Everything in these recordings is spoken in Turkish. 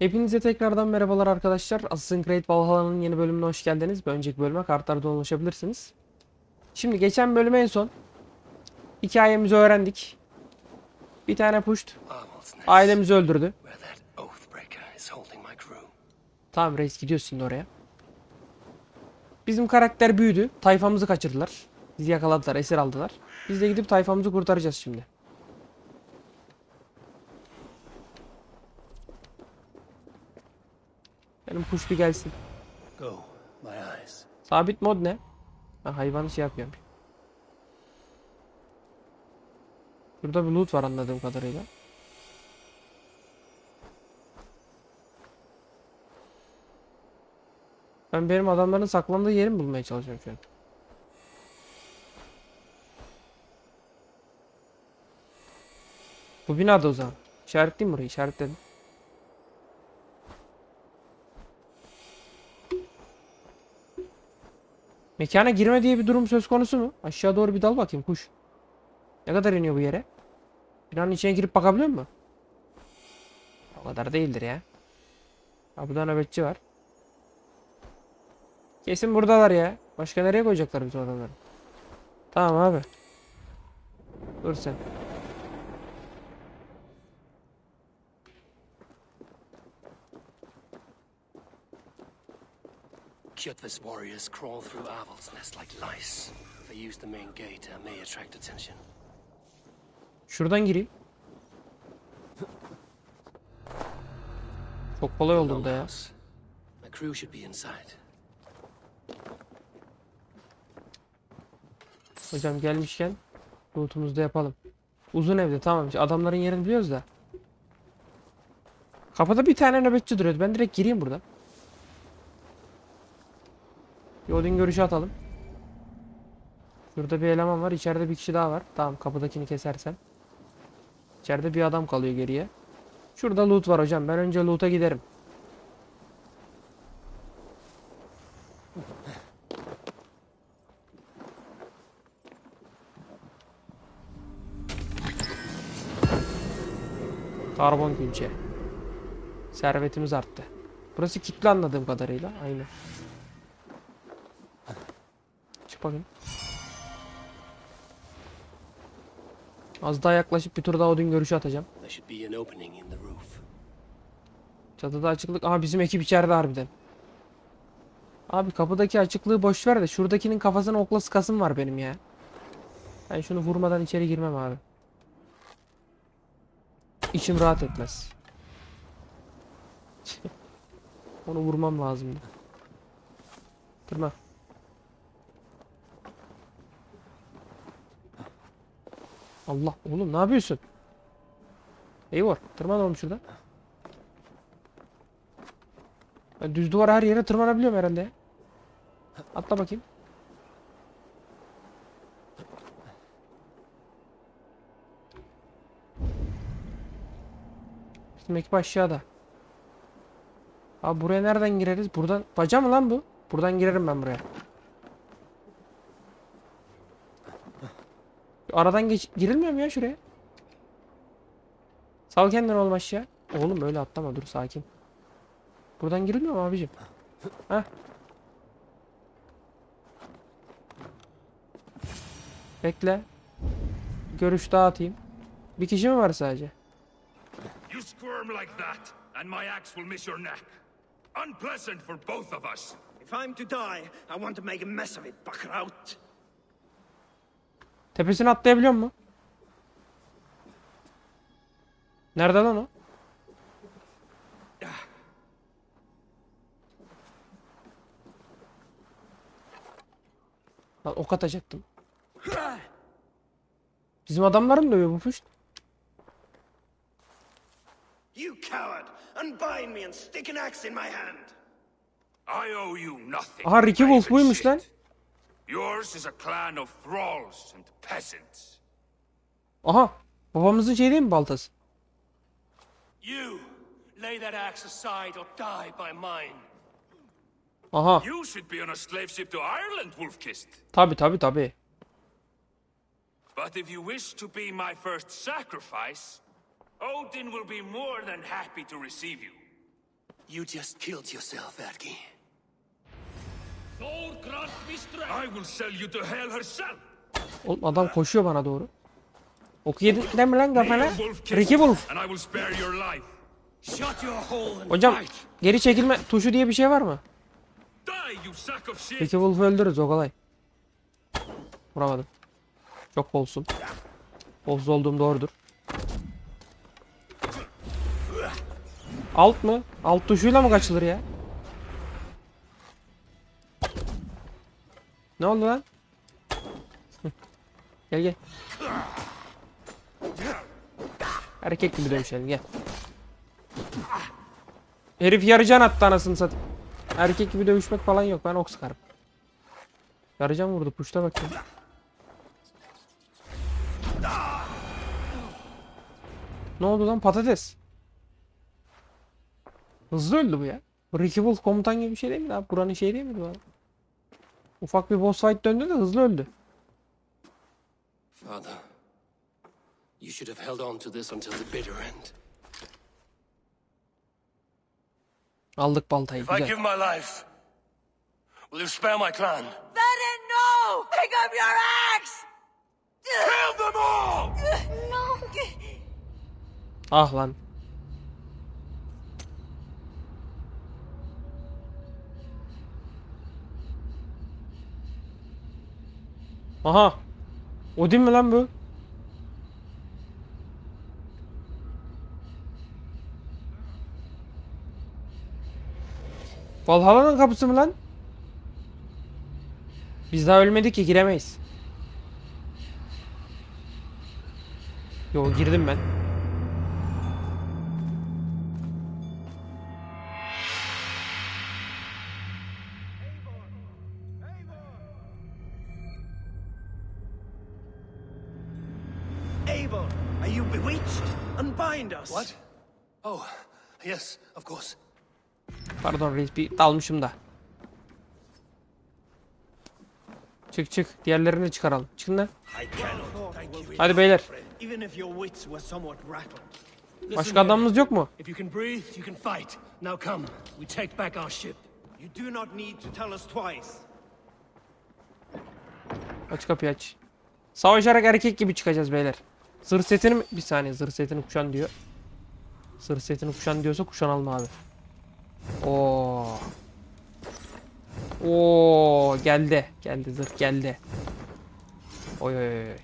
Hepinize tekrardan merhabalar arkadaşlar. Assassin's Creed Valhalla'nın yeni bölümüne hoş geldiniz. Bir önceki bölüme kartlardan ulaşabilirsiniz. Şimdi geçen bölüme en son hikayemizi öğrendik. Bir tane puşt ailemizi öldürdü. Tamam reis gidiyorsun şimdi oraya. Bizim karakter büyüdü. Tayfamızı kaçırdılar. Bizi yakaladılar, esir aldılar. Biz de gidip tayfamızı kurtaracağız şimdi. Benim kuş bir gelsin. Go, my eyes. Sabit mod ne? Ha, hayvanı şey yapıyorum. Burada bir loot var anladığım kadarıyla. Ben benim adamların saklandığı yeri mi bulmaya çalışıyorum şu an? Bu binada o zaman. İşaretleyeyim burayı, işaretledim. Mekana girme diye bir durum söz konusu mu? Aşağı doğru bir dal bakayım kuş. Ne kadar iniyor bu yere? Binanın içine girip bakabiliyor mu? O kadar değildir ya. Ha burada nöbetçi var. Kesin buradalar ya. Başka nereye koyacaklar o adamları? Tamam abi. Dur sen. Kjotve's warriors crawl through Arnold's nest like lice. If they use the main gate, I may attract attention. Şuradan gireyim. Çok kolay oldu burada ya. Longhouse. My crew should be inside. Hocam gelmişken loot'umuzu da yapalım. Uzun evde tamam. Adamların yerini biliyoruz da. Kapıda bir tane nöbetçi duruyordu. Ben direkt gireyim burada. Bir Odin görüşü atalım. Şurada bir eleman var. İçeride bir kişi daha var. Tamam kapıdakini kesersem. İçeride bir adam kalıyor geriye. Şurada loot var hocam. Ben önce loot'a giderim. Karbon külçe. Servetimiz arttı. Burası kilitli anladığım kadarıyla. Aynen. Bakayım. Az daha yaklaşıp bir tur daha odun görüşü atacağım. Çatıda açıklık. Aha bizim ekip içeride harbiden. Abi kapıdaki açıklığı boş ver de şuradakinin kafasına okla sıkasım var benim ya. Ben şunu vurmadan içeri girmem abi. İçim rahat etmez. Onu vurmam lazımdı. Durma. Allah oğlum ne yapıyorsun? Eyvah tırman oğlum şurada. Ben düz duvar her yere tırmanabiliyorum herhalde. Atla bakayım. Bizim ekip aşağıda. Abi buraya nereden gireriz? Buradan. Baca mı lan bu? Buradan girerim ben buraya. Aradan geç girilmiyor mu ya şuraya? Sal kendini oğlum aşağı. Oğlum öyle atlama dur sakin. Buradan girilmiyor mu abicim? Heh. Bekle. Görüş dağıtayım. Bir kişi mi var sadece? You squirm like that, and my axe will miss your neck. Unpleasant for both of us. If I'm to die, I want to make a mess of it, Bakraut. Tepesine atlayabiliyor mu? Nerede lan o? Lan ok atacaktım. Bizim adamları mı dövüyor bu puş? You coward! Unbind me and stick an axe in my hand. I owe you nothing. Aha Ricky Wolf buymuş shit. lan. Yours is a clan of thralls and peasants. Aha. Babamızın şey değil mi baltası? You! Lay that axe aside or die by mine. Aha. You should be on a slave ship to Ireland, Wolfkist. Tabi tabi tabi. But if you wish to be my first sacrifice, Odin will be more than happy to receive you. You just killed yourself, Ergi. Oğlum adam koşuyor bana doğru. Oku yedin mi lan kafana? Ricky Wolf. And I will spare your life. Shut your hole and Hocam geri çekilme tuşu diye bir şey var mı? Ricky Wolf'u öldürürüz o kolay. Vuramadım. Çok bolsun. Bolsuz olduğum doğrudur. Alt mı? Alt tuşuyla mı kaçılır ya? Ne oldu lan? gel gel. Erkek gibi dövüşelim gel. Herif yarıcan attı anasını satayım. Erkek gibi dövüşmek falan yok. Ben ok sıkarım. Yarıcan vurdu. Puşta bakayım. Ne oldu lan patates? Hızlı öldü bu ya. Bu Ricky Wolf komutan gibi bir şey değil mi abi? Buranın şey değil mi bu? Ufak bir boss fight döndü de hızlı öldü. Father, you should have held on to this until the bitter end. Aldık baltayı. If I give my life, will you spare my clan? Verin, no! Pick up your axe! Kill them all! No! Ah lan. Aha. Odin mi lan bu? Valhalla'nın kapısı mı lan? Biz daha ölmedik ki giremeyiz. Yo girdim ben. Pardon reis bir dalmışım da. Çık çık. Diğerlerini de çıkaralım. Çıkın lan. Hadi beyler. Başka adamımız yok mu? Aç kapıyı aç. Savaşarak erkek gibi çıkacağız beyler. Zırh setini mi? Bir saniye zırh setini kuşan diyor. Zırh setini kuşan diyorsa kuşanalım abi. Oo. Oo geldi. Geldi zırh geldi. Oy oy oy. oy.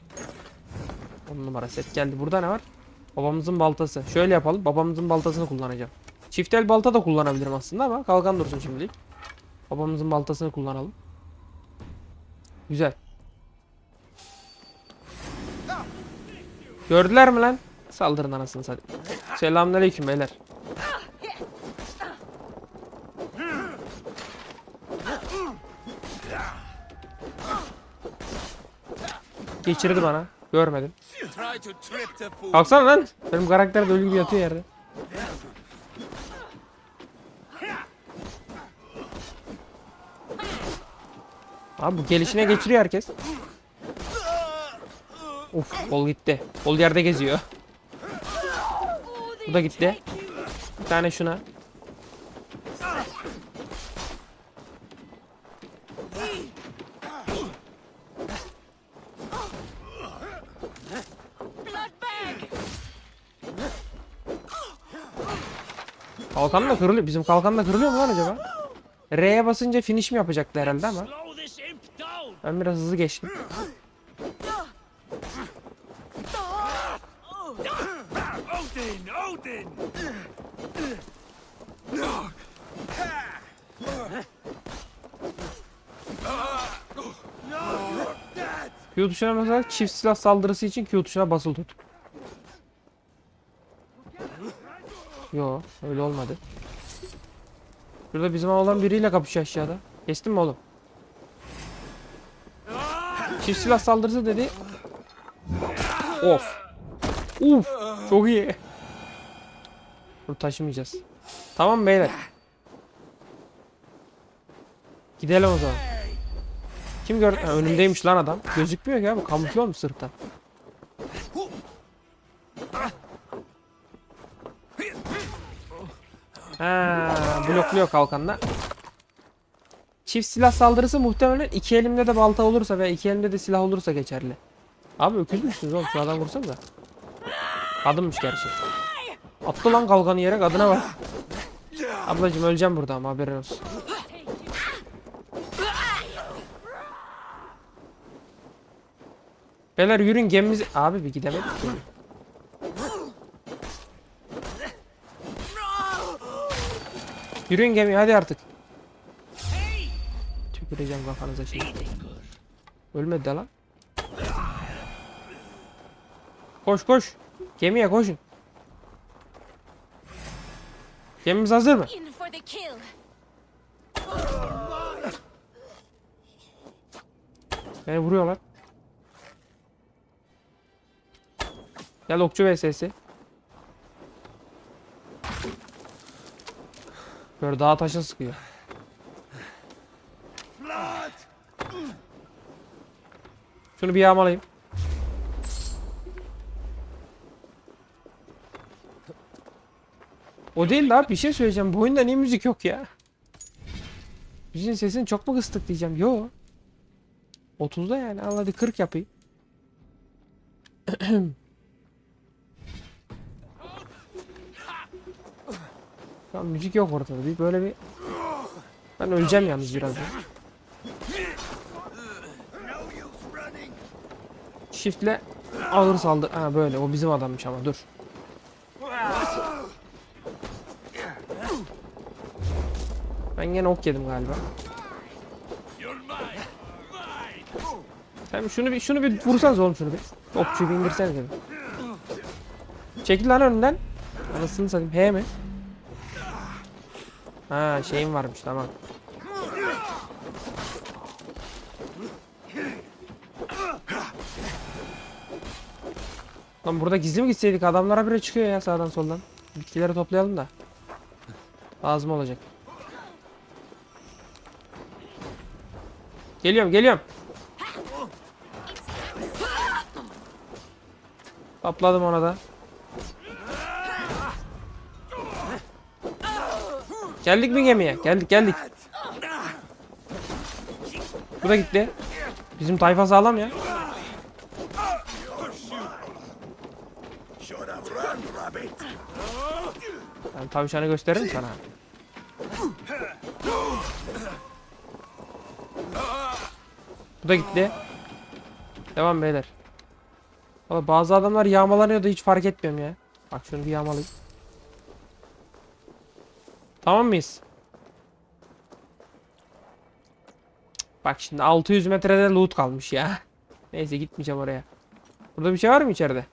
On numara set geldi. Burada ne var? Babamızın baltası. Şöyle yapalım. Babamızın baltasını kullanacağım. Çift el balta da kullanabilirim aslında ama kalkan dursun şimdilik. Babamızın baltasını kullanalım. Güzel. Gördüler mi lan? Saldırın anasını satayım. Selamünaleyküm beyler. Geçirdi bana. Görmedim. Kalksana lan. Benim karakter de ölü gibi yatıyor yerde. Abi bu gelişine geçiriyor herkes. Uf kol gitti. Kol yerde geziyor. Bu da gitti. Bir tane şuna. Kalkan da kırılıyor. Bizim kalkan da kırılıyor mu lan acaba? R'ye basınca finish mi yapacaktı herhalde ama. Ben biraz hızlı geçtim. Q tuşuna mesela çift silah saldırısı için Q tuşuna basılı tut. Yo öyle olmadı. Şurada bizim olan biriyle kapışıyor aşağıda. Kestin mi oğlum? Çift silah saldırısı dedi. Of. Uf. Çok iyi. Bunu taşımayacağız. Tamam beyler. Gidelim o zaman. Kim? Ha, önümdeymiş lan adam. Gözükmüyor ki abi. Kamufle olmuş sırttan. Ha, blokluyor kalkanla. Çift silah saldırısı muhtemelen iki elimde de balta olursa veya iki elimde de silah olursa geçerli. Abi öküz müsünüz oğlum? Şu adam vursanıza. Kadınmış gerçi. Attı lan kalkanı yere kadına bak. Ablacım öleceğim burada ama haberin olsun. Beyler yürün gemimizi... Abi bir gidemedik. Yürüyün gemiye hadi artık. Tüküreceğim kafanıza şimdi. Ölmedi de lan. Koş koş. Gemiye koşun. Gemimiz hazır mı? Beni vuruyorlar. Gel okçu vs. Böyle dağa taşa sıkıyor. Şunu bir yağmalayayım. O değil daha bir şey söyleyeceğim. Bu oyunda niye müzik yok ya? Müziğin sesini çok mu kıstık diyeceğim. Yo. 30'da yani. Al hadi 40 yapayım. Şu müzik yok ortada. Bir böyle bir... Ben öleceğim yalnız birazdan. Shift'le ağır saldır. Ha böyle o bizim adammış ama dur. Ben gene ok yedim galiba. Hem şunu bir şunu bir vursanız oğlum şunu bir. Okçuyu bir indirsenize bir. Çekil lan önünden. Anasını satayım. He mi? Ha şeyim varmış tamam. Lan burada gizli mi gitseydik? Adamlara bile çıkıyor ya sağdan soldan. Bitkileri toplayalım da. Lazım olacak. Geliyorum geliyorum. Topladım ona da. Geldik mi gemiye? Geldik geldik. Bu da gitti. Bizim tayfa sağlam ya. Ben tavşanı gösteririm sana. Bu da gitti. Devam beyler. Valla bazı adamlar yağmalanıyor da hiç fark etmiyorum ya. Bak şunu bir yağmalayayım. Tamam mıyız? Bak şimdi 600 metrede loot kalmış ya. Neyse gitmeyeceğim oraya. Burada bir şey var mı içeride?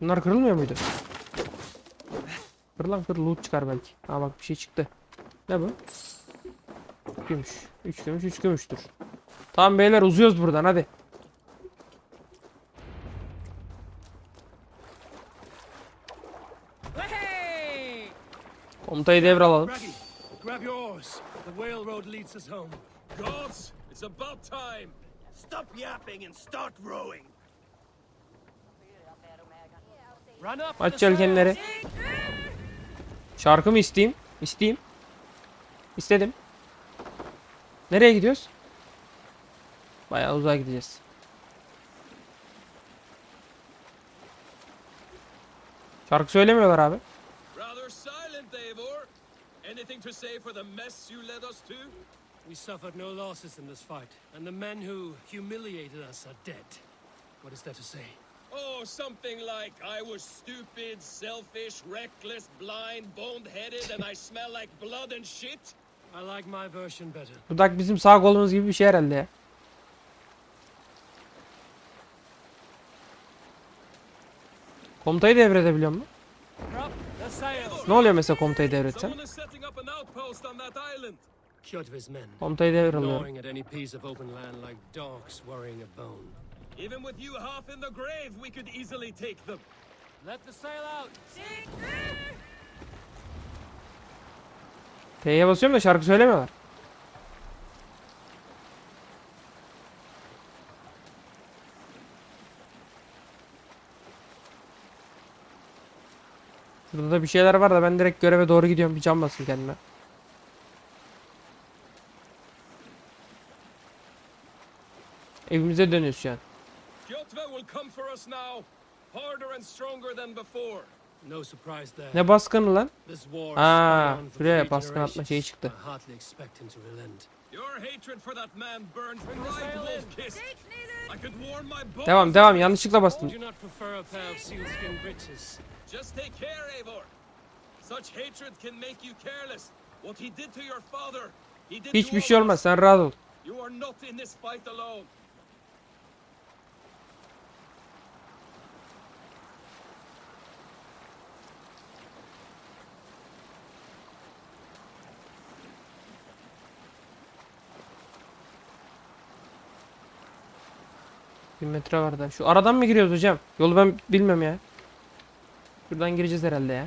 Bunlar kırılmıyor muydu? Kır lan kır loot çıkar belki. Ha bak bir şey çıktı. Ne bu? Gümüş. 3 gümüş 3 gümüştür. Tamam beyler uzuyoruz buradan hadi. Komutayı devralalım. Grab your oars. The whale road leads us home. Gods, it's about time. Stop yapping and start rowing. Aç yelkenleri. Şarkı mı isteyeyim? İsteyeyim. İstedim. Nereye gidiyoruz? Bayağı uzağa gideceğiz. Şarkı söylemiyorlar abi. Anything to say for the mess you led us to? We suffered no losses in this fight, and the men who humiliated us are dead. What is there to say? Oh, something like I was stupid, selfish, reckless, blind, bone-headed, and I smell like blood and shit? I like my version better. Dudak bizim sağ kolumuz gibi bir şey herhalde ya. Komutayı devredebiliyor mu? Ne oluyor mesela komutayı devretsem? Outpost on that island. Kjotve's men, Komutayı devralıyorum. gnawing at any piece of open land like dogs worrying a bone. Even with you half in the grave, we could easily take them. Let the sail out. T'ye basıyorum da şarkı söylemiyorlar. Şurada da bir bir şeyler var da ben direkt göreve doğru gidiyorum. Bir can basayım kendime. Evimize dönüyoruz şu an. Ne baskını lan? Aa, şuraya baskın atma şeyi çıktı. I hardly expect him to relent. Your hatred for that man burns bright wolf-kissed. I could warm my bones. Devam devam yanlışlıkla bastım. Would you not prefer a pair of sealskin breeches? Just take care, Eivor. Such hatred can make you careless. What he did to your father, he did to Hiçbir all şey of olmaz us. sen rahat ol. You are not in this fight alone. Bir metre var da. Şu aradan mı giriyoruz hocam? Yolu ben bilmem ya. Şuradan gireceğiz herhalde ya.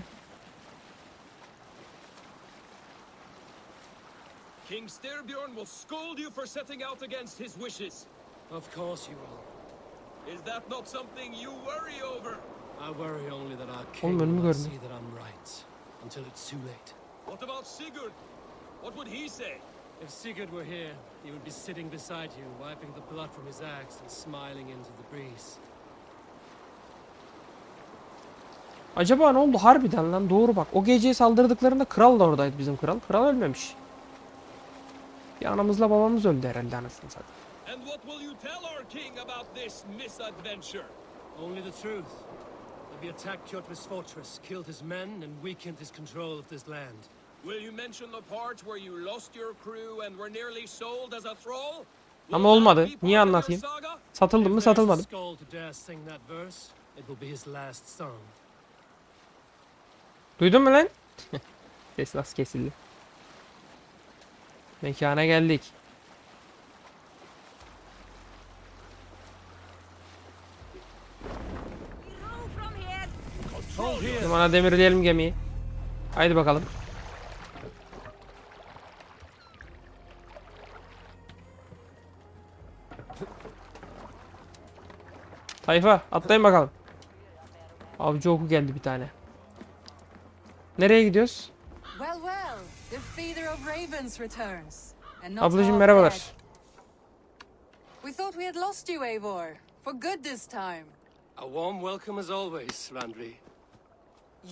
King Styrbjorn will scold you for setting out against his wishes. Of course you will. Is that not something you worry over? I worry only that our king will see that I'm right until it's too late. What about Sigurd? What would he say? If Sigurd were here, he would be sitting beside you, wiping the blood from his axe and smiling into the breeze. Acaba ne oldu harbiden lan doğru bak. O geceye saldırdıklarında kral da oradaydı bizim kral. Kral ölmemiş. Bir anamızla babamız öldü herhalde anasını satayım. And what will you tell our king about this misadventure? Only the truth. That we attacked Kjotve's fortress, killed his men, and weakened his control of this land. Will you mention the part where you lost your crew and were nearly sold as a thrall? Ama olmadı. Niye anlatayım? Satıldım mı satılmadım. Duydun mu lan? Ses nasıl kesildi. Mekana geldik. Şimdi bana demirleyelim gemiyi. Haydi bakalım. Tayfa atlayın bakalım. Avcı oku geldi bir tane. Nereye gidiyoruz? Well, well, the feeder of ravens returns. And not Ablacığım merhabalar. We thought we had lost you, Eivor. For good this time. A warm welcome as always, Randri.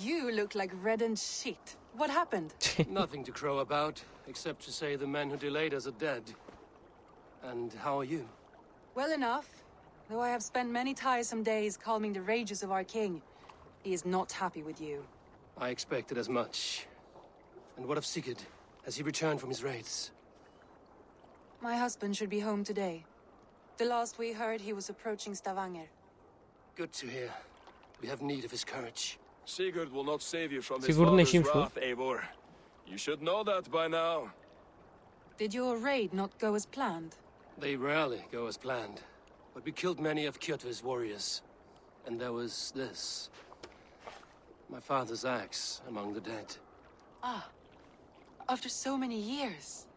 You look like reddened shit. What happened? Nothing to crow about, except to say the men who delayed us are dead. And how are you? well enough. Though I have spent many tiresome days calming the rages of our king, he is not happy with you. I expected as much. And what of Sigurd? Has he returned from his raids? My husband should be home today. The last we heard, he was approaching Stavanger. Good to hear. We have need of his courage. Sigurd will not save you from his father's wrath, Eivor. You should know that by now. Did your raid not go as planned? They rarely go as planned. But we killed many of Kjotve's warriors. And there was this. My father's axe among the dead. Ah, after so many years.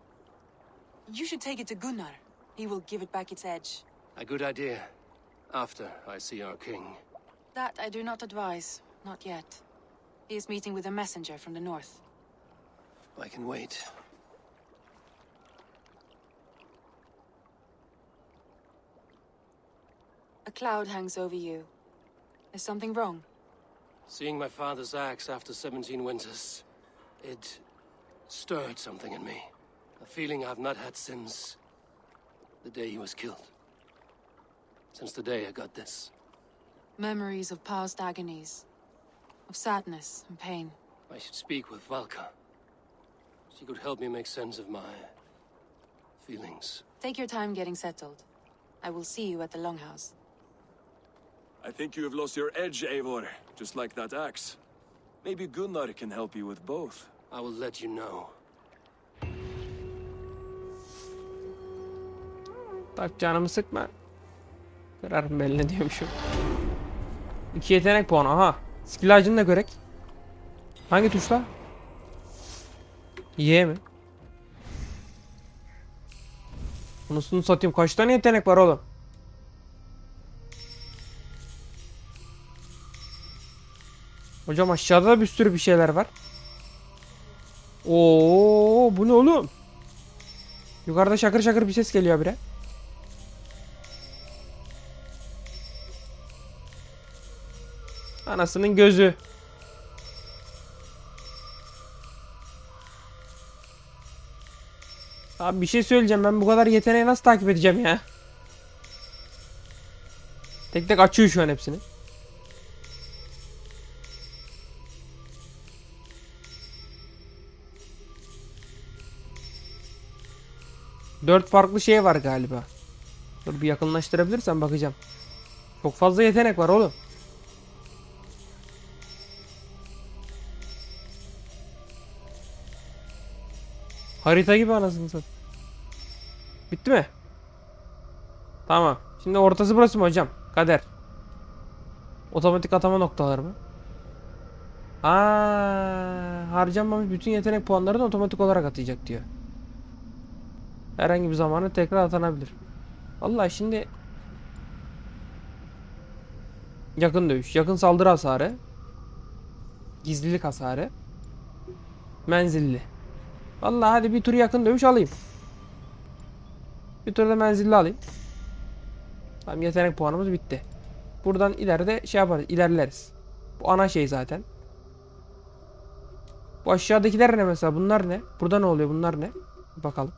You should take it to Gunnar. He will give it back its edge. A good idea. After I see our king. That I do not advise. Not yet. He is meeting with a messenger from the north. I can wait. Cloud hangs over you. Is something wrong? Seeing my father's axe after 17 winters, it stirred something in me. A feeling I've not had since the day he was killed. Since the day I got this. Memories of past agonies. Of sadness and pain. I should speak with Valka. She could help me make sense of my feelings. Take your time getting settled. I will see you at the Longhouse. I think you have lost your edge, Eivor, just like that axe. Maybe Gunnar can help you with both. I will let you know. Tak canımı sıkma. Kararım belli diyormuşum. İki yetenek puanı aha. Skill ağacını da görek. Hangi tuşla? Y mi? Bunusunu satayım. Kaç tane yetenek var oğlum? Hocam aşağıda da bir sürü bir şeyler var. Oo bu ne oğlum? Yukarıda şakır şakır bir ses geliyor bire. Anasının gözü. Abi bir şey söyleyeceğim ben bu kadar yeteneği nasıl takip edeceğim ya? Tek tek açıyor şu an hepsini. Dört farklı şey var galiba. Dur bir yakınlaştırabilirsen bakacağım. Çok fazla yetenek var oğlum. Harita gibi anasını satayım. Bitti mi? Tamam. Şimdi ortası burası mı hocam? Kader. Otomatik atama noktaları mı? Aa, harcanmamış bütün yetenek puanlarını otomatik olarak atacak diyor. Herhangi bir zamanı tekrar atanabilir. Vallahi şimdi yakın dövüş, yakın saldırı hasarı, gizlilik hasarı, menzilli. Vallahi hadi bir tur yakın dövüş alayım. Bir tur da menzilli alayım. Tamam yetenek puanımız bitti. Buradan ileride şey yaparız, ilerleriz. Bu ana şey zaten. Bu aşağıdakiler ne mesela? Bunlar ne? Burada ne oluyor? Bunlar ne? Bakalım.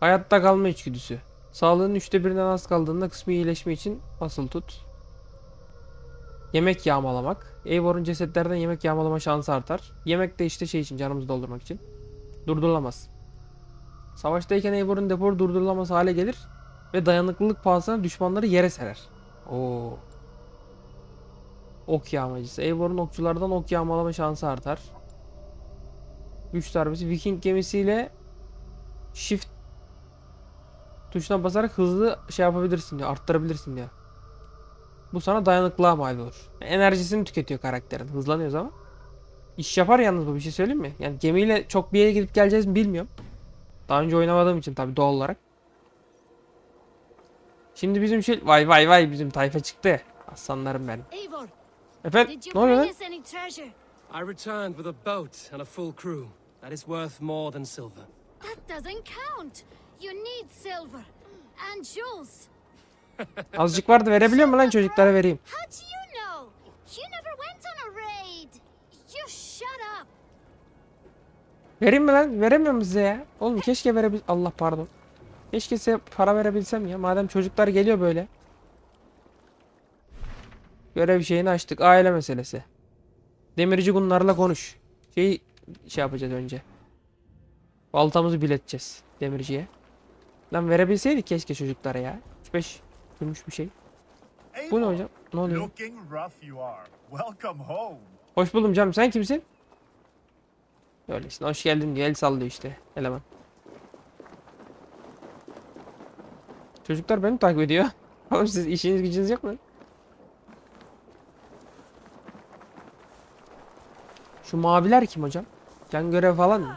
Hayatta kalma içgüdüsü. Sağlığın üçte birinden az kaldığında kısmi iyileşme için basılı tut. Yemek yağmalamak. Eivor'un cesetlerden yemek yağmalama şansı artar. Yemek de işte şey için canımızı doldurmak için. Durdurulamaz. Savaştayken Eivor'un deporu durdurulamaz hale gelir ve dayanıklılık pahasına düşmanları yere serer. Oo. Ok yağmacısı. Eivor'un okçulardan ok yağmalama şansı artar. Güç darbesi. Viking gemisiyle shift tuşuna basarak hızlı şey yapabilirsin diyor. Arttırabilirsin diyor. Bu sana dayanıklılığa mal olur. Enerjisini tüketiyor karakterin. Hızlanıyoruz ama. İş yapar yalnız bu bir şey söyleyeyim mi? Yani gemiyle çok bir yere gidip geleceğiz mi bilmiyorum. Daha önce oynamadığım için tabii doğal olarak. Şimdi bizim şey... Vay vay vay bizim tayfa çıktı. Aslanlarım benim. Eivor, Efendim ne oluyor lan? I returned with a boat and a full crew. That is worth more than silver. That doesn't count. Azıcık vardı verebiliyor mu lan çocuklara vereyim. How do you know? You never went on a raid. You shut up. Vereyim mi lan? Veremiyor mu size ya? Oğlum keşke verebil... Allah pardon. Keşke size para verebilsem ya. Madem çocuklar geliyor böyle. Görev şeyini açtık. Aile meselesi. Demirci bunlarla konuş. Şey şey yapacağız önce. Baltamızı bileteceğiz demirciye. Lan verebilseydik keşke çocuklara ya. 3-5 gümüş bir şey. Bu ne hocam? Ne oluyor? Hoş buldum canım. Sen kimsin? Öylesin. Hoş geldin diye el sallıyor işte eleman. Çocuklar beni takip ediyor. Oğlum siz işiniz gücünüz yok mu? Şu maviler kim hocam? Can görev falan mı?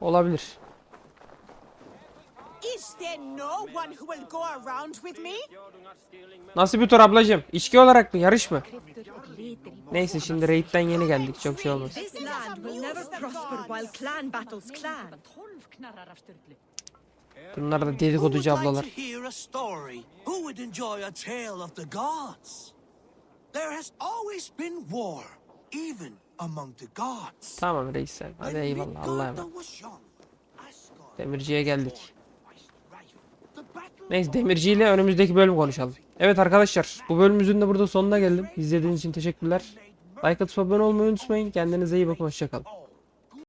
Olabilir. Is there no one who will go around with me? Nasıl bir tur ablacığım? İçki olarak mı? Yarış mı? Neyse şimdi raid'den yeni geldik. Çok şey olmaz. Bunlar da dedikoducu ablalar. Tamam reis sen. Hadi eyvallah. Allah'a emanet. Demirciye geldik. Neyse demirciyle önümüzdeki bölüm konuşalım. Evet arkadaşlar bu bölümümüzün de burada sonuna geldim. İzlediğiniz için teşekkürler. Like atıp abone olmayı unutmayın. Kendinize iyi bakın. Hoşçakalın.